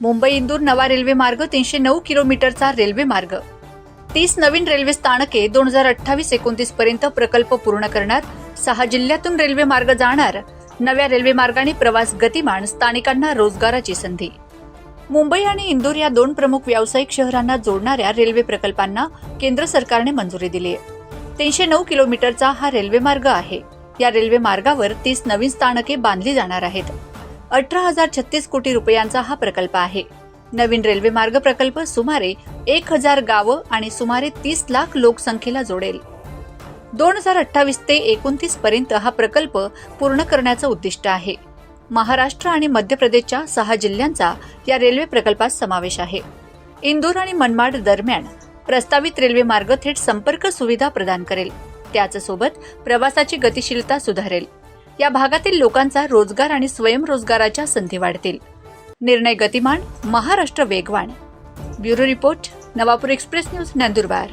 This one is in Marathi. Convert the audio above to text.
मुंबई इंदूर नवा रेल्वे मार्ग तीनशे नऊ किलोमीटरचा रेल्वे मार्ग. तीस नवीन रेल्वे स्थानके दोन हजार अठ्ठावीस एकोणतीस पर्यंत प्रकल्प पूर्ण करणार. सहा जिल्ह्यातून रेल्वे मार्ग जाणार. नव्या रेल्वे मार्गाने प्रवास गतिमान स्थानिकांना रोजगाराची संधी. मुंबई आणि इंदूर या दोन प्रमुख व्यावसायिक शहरांना जोडणाऱ्या रेल्वे प्रकल्पांना केंद्र सरकारने मंजुरी दिली आहे तीनशे नऊ किलोमीटरचा हा रेल्वे मार्ग आहे. या रेल्वे मार्गावर तीस नवीन स्थानके बांधली जाणार आहेत. अठरा हजार छत्तीस कोटी रुपयांचा हा प्रकल्प आहे. नवीन रेल्वे मार्ग प्रकल्प सुमारे एक हजार गावं आणि सुमारे तीस लाख लोकसंख्येला जोडेल. दोन हजार अठ्ठावीस ते एकोणतीस पर्यंत हा प्रकल्प पूर्ण करण्याचं उद्दिष्ट आहे. महाराष्ट्र आणि मध्य प्रदेशच्या सहा जिल्ह्यांचा या रेल्वे प्रकल्पात समावेश आहे. इंदूर आणि मनमाड दरम्यान प्रस्तावित रेल्वे मार्ग थेट संपर्क सुविधा प्रदान करेल. त्याचसोबत प्रवासाची गतिशीलता सुधारेल. या भागातील लोकांचा रोजगार आणि स्वयंरोजगाराच्या संधी वाढतील. निर्णय गतिमान महाराष्ट्र वेगवान. Bureau report Navapur express news Nandurbar.